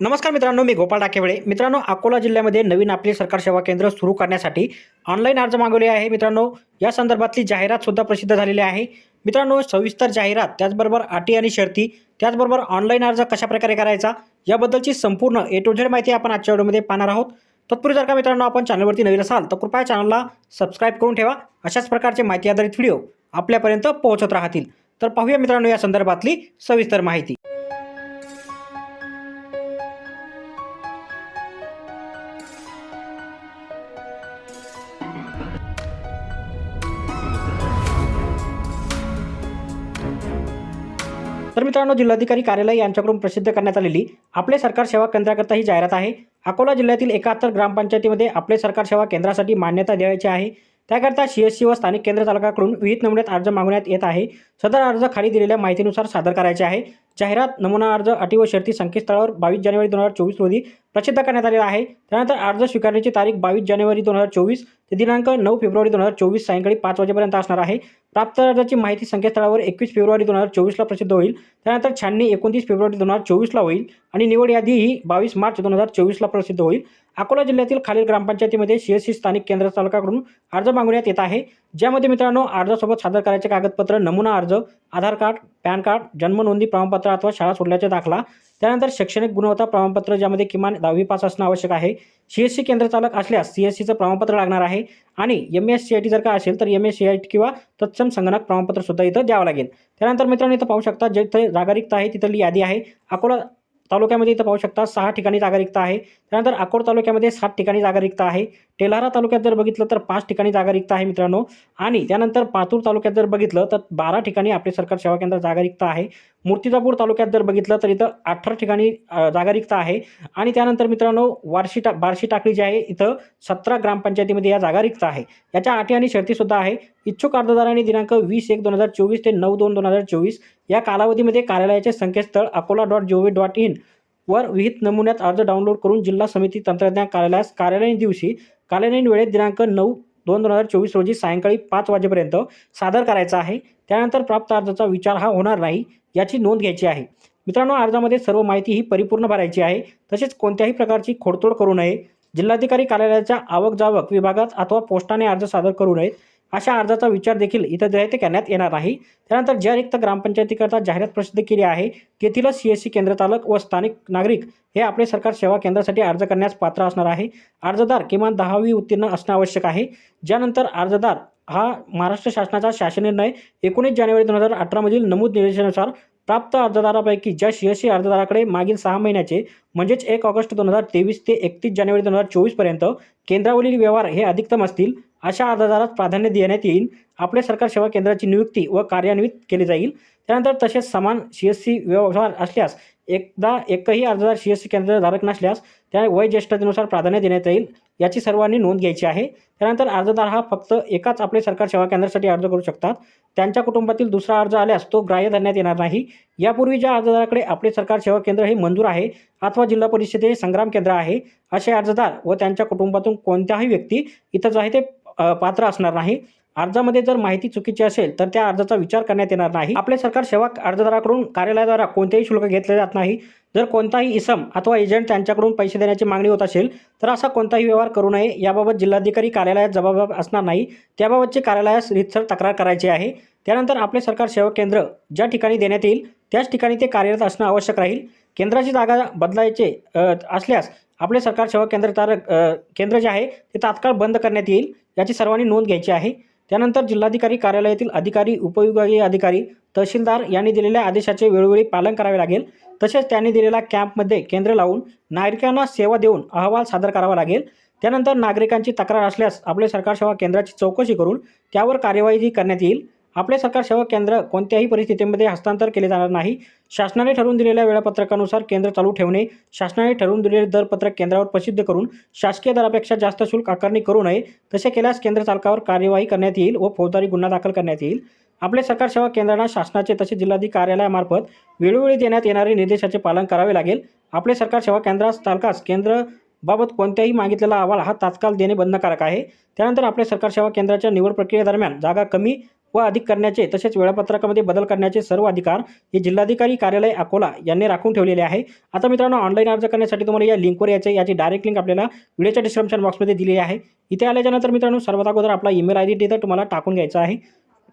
नमस्कार मित्रांनो मी गोपाळ डाकेवळे मित्रांनो अकोला जिल्ह्यामध्ये नवीन आपले सरकार सेवा केंद्र सुरू करण्यासाठी ऑनलाईन अर्ज मागवले आहे. मित्रांनो या संदर्भातली जाहिरातसुद्धा प्रसिद्ध झालेली आहे. मित्रांनो सविस्तर जाहिरात त्याचबरोबर अटी आणि शर्ती त्याचबरोबर ऑनलाईन अर्ज कशाप्रकारे करायचा याबद्दलची संपूर्ण ए टू झेड माहिती आपण आजच्या व्हिडिओमध्ये पाहणार आहोत. तत्पूर्वी जर का मित्रांनो आपण चॅनलवरती नवीन असाल तर कृपया चॅनलला सबस्क्राईब करून ठेवा. अशाच प्रकारचे माहिती आधारित व्हिडिओ आपल्यापर्यंत पोहोचत राहतील. तर पाहूया मित्रांनो या संदर्भातली सविस्तर माहिती. तर मित्रांनो जिल्हाधिकारी कार्यालय यांच्याकडून प्रसिद्ध करण्यात आलेली आपले सरकार सेवा केंद्राकरता ही जाहिरात आहे. अकोला जिल्ह्यातील एकाहत्तर ग्रामपंचायतीमध्ये आपले सरकार सेवा केंद्रासाठी मान्यता द्यायची आहे. त्याकरता सी एस सी व स्थानिक केंद्र चालकाकडून विविध नमुन्यात अर्ज मागवण्यात येत आहे. सदर अर्ज खाली दिलेल्या माहितीनुसार सादर करायचे आहे. जाहिरात नमुना अर्ज अटी व शर्ती संकेतस्थळावर बावीस जानेवारी दोन हजार चोवीस रोजी प्रसिद्ध करण्यात आलेला आहे. त्यानंतर अर्ज स्वीकारण्याची तारीख बावीस जानेवारी दोन हजार चोवीस ते दिनांक नऊ फेब्रुवारी दोन हजार चोवीस सायंकाळी पाच वाजेपर्यंत असणार आहे. प्राप्त अर्जाची माहिती संकेतस्थळावर एकवीस फेब्रुवारी दोन हजार चोवीसला प्रसिद्ध होईल. त्यानंतर छाननी एकोणतीस फेब्रुवारी दोन हजार चोवीसला होईल आणि निवड यादी ही बावीस मार्च दोन हजार चोवीसला प्रसिद्ध होईल. अकोला जिल्ह्यातील खालील ग्रामपंचायतीमध्ये सी एस सी स्थानिक केंद्र चालकाकडून अर्ज मागवण्यात येत आहे. ज्यामध्ये मित्रांनो अर्जासोबत सादर करायचे कागदपत्र नमुना अर्ज आधार कार्ड पॅन कार्ड जन्म नोंदणी प्रमाणपत्र अथवा शाळा सोडल्याचा दाखला. त्यानंतर शैक्षणिक गुणवत्ता प्रमाणपत्र ज्यामध्ये किमान दहावी पास असणं आवश्यक आहे. सी एस सी केंद्र चालक असल्यास सी एस सीचं प्रमाणपत्र लागणार आहे. आणि M S C I T जर का असेल तर M S C I T किंवा तत्सम संगणक प्रमाणपत्रसुद्धा इथं द्यावं लागेल. त्यानंतर मित्रांनो इथं पाहू शकता जिथे जागा रिक्त आहे तिथली यादी आहे. अकोला तालुक्यामध्ये इथं पाहू शकता सहा ठिकाणी जागा रिक्त आहे. त्यानंतर अकोट तालुक्यामध्ये सात ठिकाणी जागा रिक्त आहे. तेल्हारा तालुक्यात जर बघितलं तर पाच ठिकाणी जागा रिक्त आहे मित्रांनो. आणि त्यानंतर पातूर तालुक्यात जर बघितलं तर बारा ठिकाणी आपले सरकार सेवा केंद्र जागा रिक्त आहे. मूर्तिजापूर तालुक्यात जर बघितलं तर इथं अठरा ठिकाणी जागा रिक्त आहे. आणि त्यानंतर मित्रांनो वार्षी टा बार्शी टाकळी जी आहे इथं सतरा ग्रामपंचायतीमध्ये या जागा रिक्त आहे. याच्या अटी आणि शर्तीसुद्धा आहे. इच्छुक अर्जदारांनी दिनांक वीस एक दोन हजार चोवीस ते नऊ दोन दोन हजार चोवीस या कालावधीमध्ये कार्यालयाचे संकेतस्थळ Akola dot G dot in वर विहित नमुन्यात अर्ज डाउनलोड करून जिल्हा समिती तंत्रज्ञान कार्यालयास कार्यालयीन दिवशी कार्यालयीन वेळेत दिनांक नऊ दोन दोन हजार चोवीस रोजी सायंकाळी पाच वाजेपर्यंत सादर करायचा आहे. त्यानंतर प्राप्त अर्जाचा विचार हा होणार नाही याची नोंद घ्यायची आहे. मित्रांनो अर्जामध्ये सर्व माहिती ही परिपूर्ण भरायची आहे. तसेच कोणत्याही प्रकारची खोडतोड करू नये. जिल्हाधिकारी कार्यालयाच्या आवक जावक विभागात अथवा पोस्टाने अर्ज सादर करू नयेत. अशा अर्जाचा विचार देखील इथं जे आहे ते करण्यात येणार नाही. त्यानंतर ज्या रिक्त ग्रामपंचायतीकरता जाहिरात प्रसिद्ध केली आहे तेथीलच सी एस सी केंद्र चालक व स्थानिक नागरिक हे आपले सरकार सेवा केंद्रासाठी अर्ज करण्यास पात्र असणार आहे. अर्जदार किमान दहावी उत्तीर्ण असणं आवश्यक आहे. ज्यानंतर अर्जदार हा महाराष्ट्र शासनाचा शासन निर्णय एकोणीस जानेवारी दोन हजार अठरामधील नमूद निर्देशानुसार प्राप्त अर्जदारापैकी ज्या सी एस सी अर्जदाराकडे मागील सहा महिन्याचे म्हणजेच एक ऑगस्ट दोन हजार तेवीस ते एकतीस जानेवारी दोन हजार चोवीसपर्यंत केंद्रावरील व्यवहार हे अधिकतम असतील अशा अर्जदारास प्राधान्य देण्यात येईल. आपले सरकार सेवा केंद्राची नियुक्ती व कार्यान्वित केली जाईल. त्यानंतर तसेच समान सी एस सी व्यवहार असल्यास एकदा एकही अर्जदार सी एस सी केंद्रधारक नसल्यास त्या वय ज्येष्ठतेनुसार प्राधान्य देण्यात येईल. याची सर्वांनी नोंद घ्यायची आहे. त्यानंतर अर्जदार हा फक्त एकाच आपले सरकार सेवा केंद्रासाठी अर्ज करू शकतात. त्यांच्या कुटुंबातील दुसरा अर्ज आल्यास तो ग्राह्य धरण्यात येणार नाही. यापूर्वी ज्या अर्जदाराकडे आपले सरकार सेवा केंद्र हे मंजूर आहे अथवा जिल्हा परिषदे संग्राम केंद्र आहे असे अर्जदार व त्यांच्या कुटुंबातून कोणत्याही व्यक्ती इथं जो आहे ते पात्र असणार नाही. अर्जामध्ये जर माहिती चुकीची असेल तर त्या अर्जाचा विचार करण्यात येणार नाही. आपले सरकार सेवा अर्जदाराकडून कार्यालयाद्वारा कोणतेही शुल्क घेतले जात नाही. जर कोणताही इसम अथवा एजंट त्यांच्याकडून पैसे देण्याची मागणी होत असेल तर असा कोणताही व्यवहार करू नये. याबाबत जिल्हाधिकारी कार्यालयात जबाबदार असणार नाही. त्याबाबतची कार्यालयास रितसर तक्रार करायची आहे. त्यानंतर आपले सरकार सेवा केंद्र ज्या ठिकाणी देण्यात येईल त्याच ठिकाणी ते कार्यरत असणं आवश्यक राहील. केंद्राची जागा बदलायचे असल्यास आपले सरकार सेवा केंद्र तारक केंद्र जे आहे ते तात्काळ बंद करण्यात येईल याची सर्वांनी नोंद घ्यायची आहे. त्यानंतर जिल्हाधिकारी कार्यालयातील अधिकारी उपविभागीय अधिकारी तहसीलदार यांनी दिलेल्या आदेशाचे वेळोवेळी पालन करावे लागेल. तसेच त्यांनी दिलेल्या कॅम्पमध्ये केंद्र लावून नागरिकांना सेवा देऊन अहवाल सादर करावा लागेल. त्यानंतर नागरिकांची तक्रार असल्यास आपले सरकार सेवा केंद्राची चौकशी करून त्यावर कार्यवाही करण्यात येईल. आपले सरकार सेवा केंद्र कोणत्याही परिस्थितीमध्ये हस्तांतर केले जाणार नाही. शासनाने ठरवून दिलेल्या वेळापत्रकानुसार केंद्र चालू ठेवणे शासनाने ठरवून दिलेले दरपत्रक केंद्रावर प्रसिद्ध करून शासकीय दरापेक्षा जास्त शुल्क आकारणी करू नये तसे केल्यास केंद्र चालकावर कार्यवाही करण्यात येईल व फौजदारी गुन्हा दाखल करण्यात येईल. आपले सरकार सेवा केंद्रांना शासनाचे तसेच जिल्हाधिकारी कार्यालयामार्फत वेळोवेळी देण्यात येणारे निर्देशाचे पालन करावे लागेल. आपले सरकार सेवा केंद्रास चालकास केंद्र बाबत कोणत्याही मागितलेला अहवाल हा तात्काळ देणे बंधनकारक आहे. त्यानंतर आपल्या सरकार सेवा केंद्राच्या निवड प्रक्रियेदरम्यान जागा कमी व अधिक करण्याचे तसेच वेळापत्रकामध्ये बदल करण्याचे सर्व अधिकार हे जिल्हाधिकारी कार्यालय अकोला यांनी राखून ठेवलेले आहे. आता मित्रांनो ऑनलाईन अर्ज करण्यासाठी तुम्हाला या लिंकवर यायचं आहे. याची डायरेक्ट लिंक आपल्याला व्हिडिओच्या डिस्क्रिप्शन बॉक्समध्ये दिली आहे. इथे आल्याच्यानंतर मित्रांनो सर्वात अगोदर आपला ईमेल आय डी तिथं तुम्हाला टाकून घ्यायचा आहे.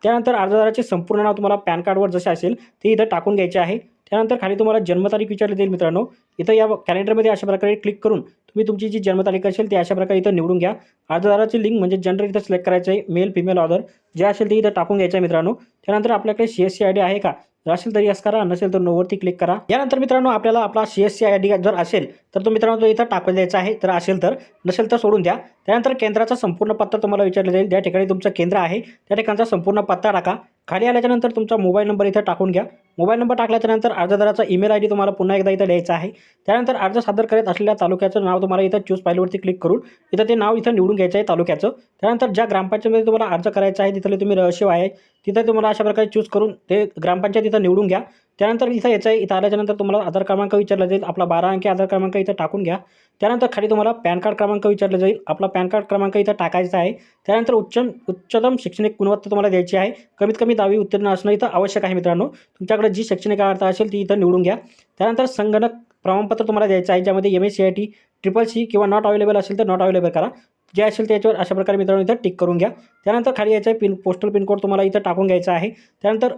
त्यानंतर अर्जदाराचे संपूर्ण नाव तुम्हाला पॅन कार्डवर जसे असेल ते इथं टाकून घ्यायचे आहे. त्यानंतर खाली तुम्हाला जन्मतारीख विचारली जाईल मित्रांनो. इथं या कॅलेंडरमध्ये अशा प्रकारे क्लिक करून तुम्ही तुमची जी जन्मतारीख असेल ती अशा प्रकारे इथं निवडून घ्या. अर्जदाराची लिंक म्हणजे जनरल इथं सिलेक्ट करायचं आहे. मेल फिमेल ऑर्डर जे असेल ते इथं टाकून घ्यायचं आहे मित्रांनो. त्यानंतर आपल्याकडे C S C I D आहे का? जर असेल तर यस करा नसेल तर नोवरती क्लिक करा. यानंतर मित्रांनो आपल्याला आपला C S C I D जर असेल तर तो मित्रांनो तो इथं टाकून द्यायचा आहे. तर असेल तर नसेल तर सोडून द्या. त्यानंतर केंद्राचा संपूर्ण पत्ता तुम्हाला विचारलं जाईल. ज्या ठिकाणी तुमचं केंद्र आहे त्या ठिकाणचा संपूर्ण पत्ता टाका. खाली आल्याच्यानंतर तुमचा मोबाईल नंबर इथं टाकून घ्या. मोबाईल नंबर टाकल्याच्यानंतर अर्जदाराचा ईमेल आय डी तुम्हाला पुन्हा एकदा इथं द्यायचा आहे. त्यानंतर अर्ज सादर करत असलेल्या तालुक्याचं नाव तुम्हाला इथं चूज फाईलवरती क्लिक करून इथं ते नाव इथं निवडून घ्यायचं आहे तालुक्याचं. त्यानंतर ज्या ग्रामपंचायतमध्ये तुम्हाला अर्ज करायचा आहे तिथले तुम्ही रहस्य आहे तिथं तुम्हाला अशा प्रकारे चूज करून ते ग्रामपंचायत इथं निवडून घ्या. त्यानंतर इथं यायचं आहे इथं आल्याच्यानंतर तुम्हाला आधार क्रमांक विचारला जाईल आपला बारा अंकी आधार क्रमांक इथं टाकून घ्या. त्यानंतर खाली तुम्हाला पॅन कार्ड क्रमांक विचारला जाईल आपला पॅन कार्ड क्रमांक इथं टाकायचा आहे. त्यानंतर उच्च उच्चतम शैक्षणिक गुणवत्ता तुम्हाला द्यायची आहे. कमीत कमी दहावी उत्तीर्ण असणं इथं आवश्यक आहे मित्रांनो. तुमच्याकडे जी शैक्षणिक अर्थ असेल ती इथं निवडून घ्या. त्यानंतर संगणक प्रमाणपत्र तुम्हाला द्यायचं आहे ज्यामध्ये M S C I T triple C किंवा नॉट अवेलेबल असेल तर नॉट अवेलेबल करा. जे असेल त्याच्यावर अशा प्रकारे मित्रांनो इथं टिक करून घ्या. त्यानंतर खाली यायचं आहे पिन पोस्टल पिनकोड तुम्हाला इथं टाकून घ्यायचा आहे. त्यानंतर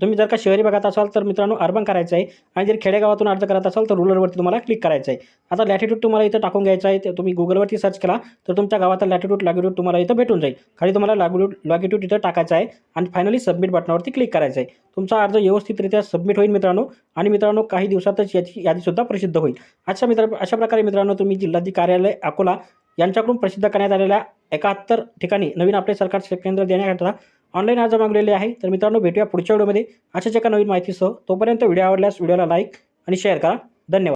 तुम्ही जर का शहरी भागात असाल तर मित्रांनो अर्बन करायचं आहे आणि जर खेडेगावातून अर्ज करत असाल तर रुरलवरती तुम्हाला क्लिक करायचं आहे. आता लॅटिट्यूड तुम्हाला इथं टाकून घ्यायचं आहे. ते तुम्ही गुगलवरती सर्च केला तर तुमच्या गावाचा लॅटिट्यूड लॅगिट्यूड तुम्हाला इथं भेटून जाईल. खाली तुम्हाला लॅगिट्यूड लॉगिट्यूड इथं टाकायचं आहे आणि फायनली सबमिट बटनावरती क्लिक करायचं आहे. तुमचा अर्ज व्यवस्थितरित्या सबमिट होईल मित्रांनो आणि मित्रांनो काही दिवसातच याची यादीसुद्धा प्रसिद्ध होईल. अशा मित्र अशा प्रकारे मित्रांनो तुम्ही जिल्हाधिकारी कार्यालय अकोला यांच्याकडून प्रसिद्ध करण्यात आलेल्या एकाहत्तर ठिकाणी नवीन आपले सरकार केंद्र देण्याकरता ऑनलाईन अर्ज मागलेले आहे. तर मित्रांनो भेटूया पुढच्या व्हिडिओमध्ये. अशाच एका नवीन माहितीसह तोपर्यंत व्हिडिओ आवडल्यास व्हिडिओला लाईक आणि शेअर करा. धन्यवाद.